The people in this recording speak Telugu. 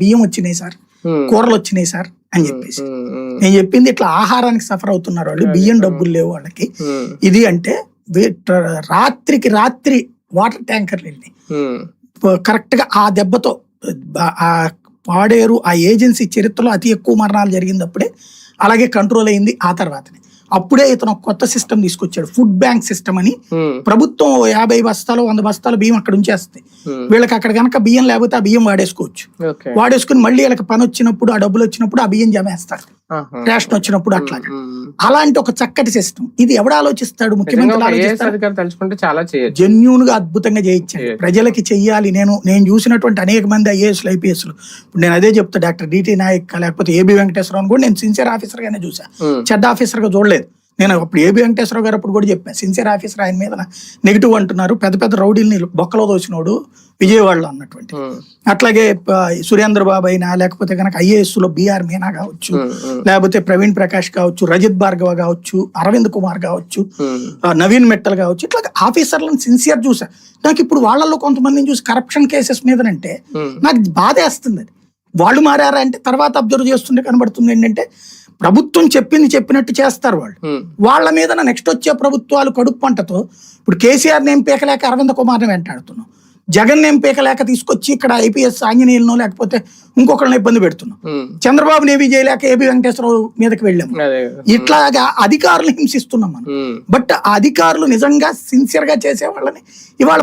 బియ్యం వచ్చినాయి సార్. కూరలు వచ్చినాయి సార్ అని చెప్పేసి. నేను చెప్పింది ఇట్లా ఆహారానికి సఫర్ అవుతున్నారు వాళ్ళు బియ్యం డబ్బులు లేవు వాళ్ళకి. ఇది అంటే రాత్రికి రాత్రి వాటర్ ట్యాంకర్లు వెళ్ళి కరెక్ట్గా ఆ దెబ్బతో పాడేరు ఆ ఏజెన్సీ చరిత్రలో అతి ఎక్కువ మరణాలు జరిగినప్పుడే అలాగే కంట్రోల్ అయింది ఆ తర్వాతనే. అప్పుడే ఇతను కొత్త సిస్టమ్ తీసుకొచ్చాడు. ఫుడ్ బ్యాంక్ సిస్టమ్ అని. ఉమ్, ప్రభుత్వం యాభై బస్తాలు వంద బస్తాలు బియ్యం అక్కడ ఉంచేస్తుంది. ఉమ్, వీళ్ళకి అక్కడ కనుక బియ్యం లేకపోతే ఆ బియ్యం వాడేసుకోవచ్చు. వాడేసుకుని మళ్ళీ వీళ్ళకి పని వచ్చినప్పుడు ఆ డబ్బులు వచ్చినప్పుడు ఆ బియ్యం జమేస్తారు. రేషన్ వచ్చినప్పుడు అట్లాగా. ఉమ్, అలాంటి ఒక చక్కటి సిస్టమ్ ఇది ఎవడు ఆలోచిస్తాడు? ముఖ్యమంత్రి తలుచుకుంటే చాలా జెన్యున్గా అద్భుతంగా చేయించాడు. ప్రజలకి చెయ్యాలి. నేను నేను చూసినటువంటి అనేక మంది ఐఏఎస్లు ఐపీఎస్లు. ఇప్పుడు నేను అదే చెప్తా డాక్టర్ డిటి నాయక్ లేకపోతే ఏబి వెంకటేశ్వరరావు కూడా నేను సిన్సియర్ ఆఫీసర్ గానే చూసా. చెడ్డ ఆఫీసర్గా చూడలేదు. నేను అప్పుడు ఏబి వెంకటేశ్వరరావు గారు అప్పుడు కూడా చెప్పాను సిన్సియర్ ఆఫీసర్ ఆయన మీద నెగిటివ్ అంటున్నారు పెద్ద పెద్ద రౌడీల్ని బొక్కలో దోసినోడు విజయవాడలో అన్నటువంటి. అట్లాగే సురేంద్ర బాబు అయినా లేకపోతే కనుక ఐఏఎస్లో బిఆర్ మీనా కావచ్చు లేకపోతే ప్రవీణ్ ప్రకాష్ కావచ్చు రజిత్ భార్గవ కావచ్చు అరవింద్ కుమార్ కావచ్చు నవీన్ మెట్టల్ కావచ్చు ఇట్లా ఆఫీసర్లను సిన్సియర్ చూసా. నాకు ఇప్పుడు వాళ్ళల్లో కొంతమందిని చూసి కరప్షన్ కేసెస్ మీదనంటే నాకు బాధేస్తుంది అది. వాళ్ళు మారారా అంటే తర్వాత అబ్జర్వ్ చేస్తుంటే కనబడుతుంది ఏంటంటే ప్రభుత్వం చెప్పింది చెప్పినట్టు చేస్తారు వాళ్ళు. వాళ్ళ మీద నెక్స్ట్ వచ్చే ప్రభుత్వాలు కడుపు పంటతో ఇప్పుడు కేసీఆర్ నేమ్ పీకలేక అరవింద్ కుమార్ని వెంటాడుతున్నాం. జగన్ నేమ్ పీకలేక తీసుకొచ్చి ఇక్కడ ఐపీఎస్ ఆంజనేయులను లేకపోతే ఇంకొకరిని ఇబ్బంది పెడుతున్నాం. చంద్రబాబు ఏవి చేయలేక ఏబి వెంకటేశ్వరరావు మీదకి వెళ్ళాము. ఇట్లాగా అధికారులు హింసిస్తున్నాం మనం. బట్ ఆ అధికారులు నిజంగా సిన్సియర్గా చేసే వాళ్ళని ఇవాళ